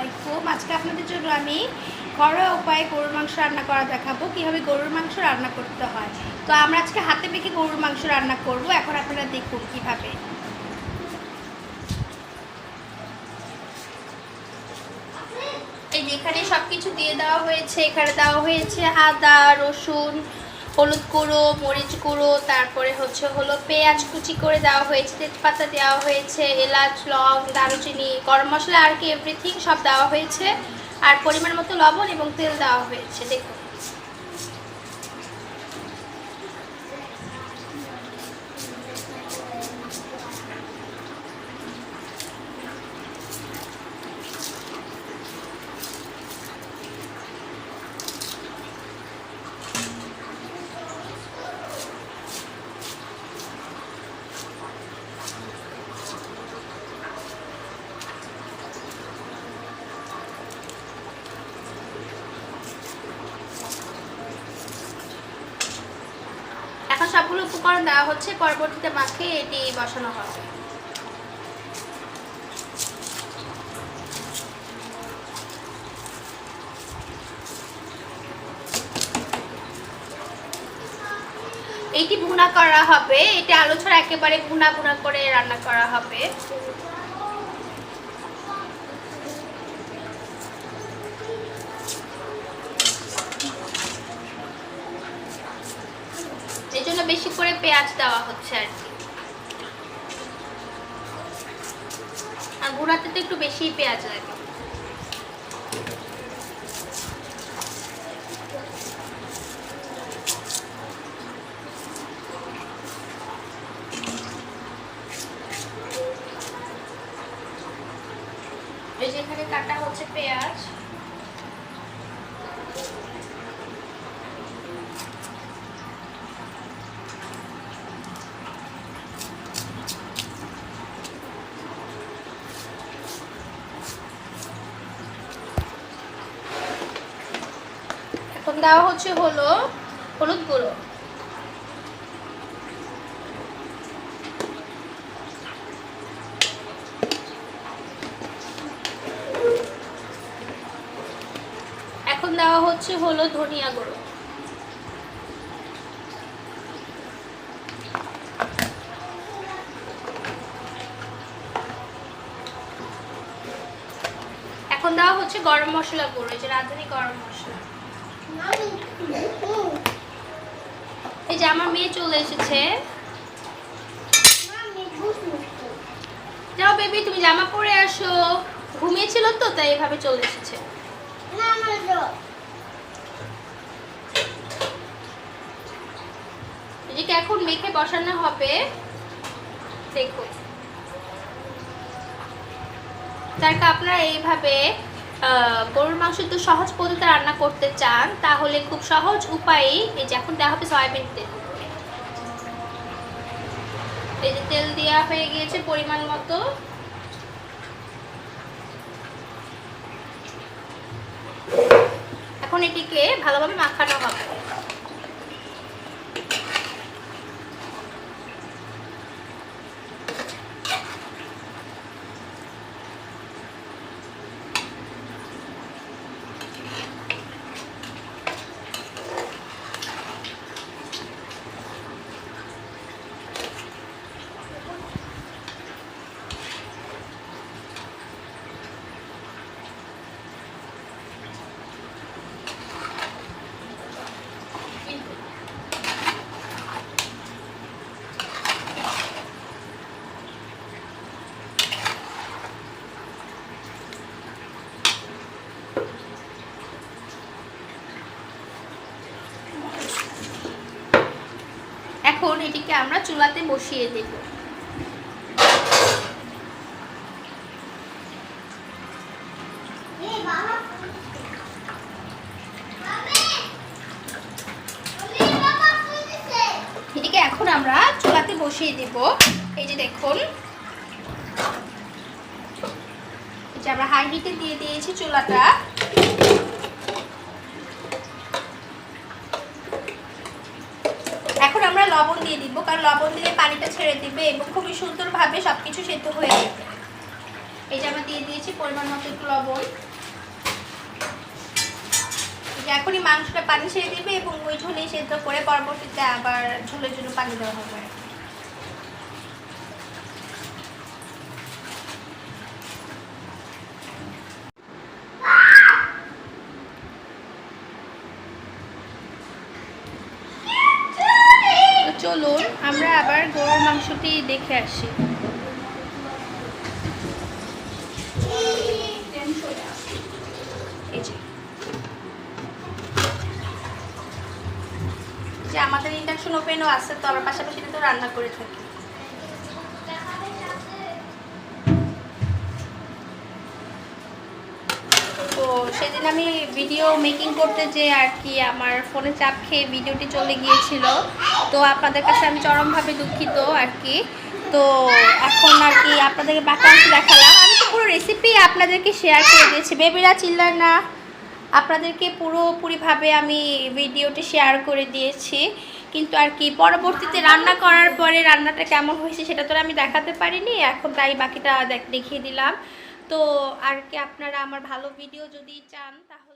আলাইকুম। আজকে আপনাদের জন্য আমি ঘরোয়া উপায়ে গরুর মাংস রান্না করা দেখাবো, কীভাবে গরুর মাংস রান্না করতে হয়। তো আমরা আজকে হাতে মেখে গরুর মাংস রান্না করব, এখন আপনারা দেখুন কীভাবে। এই যে এখানে সব কিছু দিয়ে দেওয়া হয়েছে, এখানে দেওয়া হয়েছে আদা, রসুন হলুদ গুঁড়ো, মরিচ গুঁড়ো, তারপরে হচ্ছে হলো পেঁয়াজ কুচি করে দেওয়া হয়েছে, তেজপাতা দেওয়া হয়েছে, এলাচ, লং, দারুচিনি, গরম মশলা আর কি এভরিথিং সব দেওয়া হয়েছে। আর পরিমাণ মতো লবণ এবং তেল দেওয়া হয়েছে, দেখুন। সবগুলো উপকরণ দেওয়া হচ্ছে, পরবর্তীতে মাখে এটি বসানো হবে। এটি ভুনা করা হবে, এটা আলু একেবারে ভুনা ভুনা করে রান্না করা হবে। বেশি করে পেঁয়াজ দেওয়া হচ্ছে আর কি। আর গুঁড়াতে তো একটু বেশি পেঁয়াজ লাগে। এই যে এখানে কাটা হচ্ছে পেঁয়াজ এখন দেওয়া হচ্ছে হলো হলুদ গুঁড়ো। এখন দেওয়া হচ্ছে হলো ধনিয়া গুঁড়ো। এখন দেওয়া হচ্ছে গরম মশলা গুঁড়ো যে রাঁধুনি গরম মশলা। এই যে আমার মেয়ে চলে এসেছে। যাও বেবি, তুমি জামা পরে আসো। ঘুমিয়েছিল তো, তাই এভাবে চলে এসেছে। এখন মেখে বসানো হবে। দেখুন যাকে, আপনারা এইভাবে গরুর মাংস যদি সহজ পদ্ধতিতে রান্না করতে চান, তাহলে খুব সহজ উপায়ে এই যে এখন দেওয়া হবে সয়াবিন তেল। এই যে তেল দেওয়া হয়ে গিয়েছে পরিমাণ মতো। এখন এটিকে ভালোভাবে মাখানো হবে। এখন এটিকে আমরা চুলাতে বসিয়ে দেব। এটিকে এখন আমরা চুলাতে বসিয়ে দেব। এই যে দেখুন। আমরা দিয়ে দিয়েছি চুলাটা। লবণ দিয়ে দিব, কারণ লবণ দিলে পানিটা ছেড়ে দিবে এবং খুবই সুন্দরভাবে সব কিছু সেদ্ধ হয়ে যাবে। এই যে আমরা দিয়ে দিয়েছি পরিমাণ মতো একটু লবণ। এখনই মাংসটা পানি ছেড়ে দিবে এবং ওই ঝোলেই সেদ্ধ করে পরবর্তীতে আবার ঝোলের জন্য পানি দেওয়া হবে। চলুন, আমরা আবার গরুর মাংসটি দেখে আসি। যে। আমাদের ইন্ডাকশন ওপেনও আছে, তো আমার পাশাপাশি তো রান্না করে থাকি। সেদিন আমি ভিডিও মেকিং করতে যে আর কি আমার ফোনে চাপ খেয়ে ভিডিওটি চলে গিয়েছিল। তো আপনাদের কাছে আমি চরমভাবে দুঃখিত আর কি। তো এখন আর কি আপনাদেরকে বাকি দেখালাম। আমি তো পুরো রেসিপি আপনাদেরকে শেয়ার করে দিয়েছি। বেবিরা চিল্লার না। আপনাদেরকে পুরোপুরিভাবে আমি ভিডিওটি শেয়ার করে দিয়েছি। কিন্তু আর কি পরবর্তীতে রান্না করার পরে রান্নাটা কেমন হয়েছে সেটা তো আমি দেখাতে পারিনি। এখন তাই বাকিটা দেখ- দেখিয়ে দিলাম। তো আর কি আপনারা আমার ভালো ভিডিও যদি চান তাহলে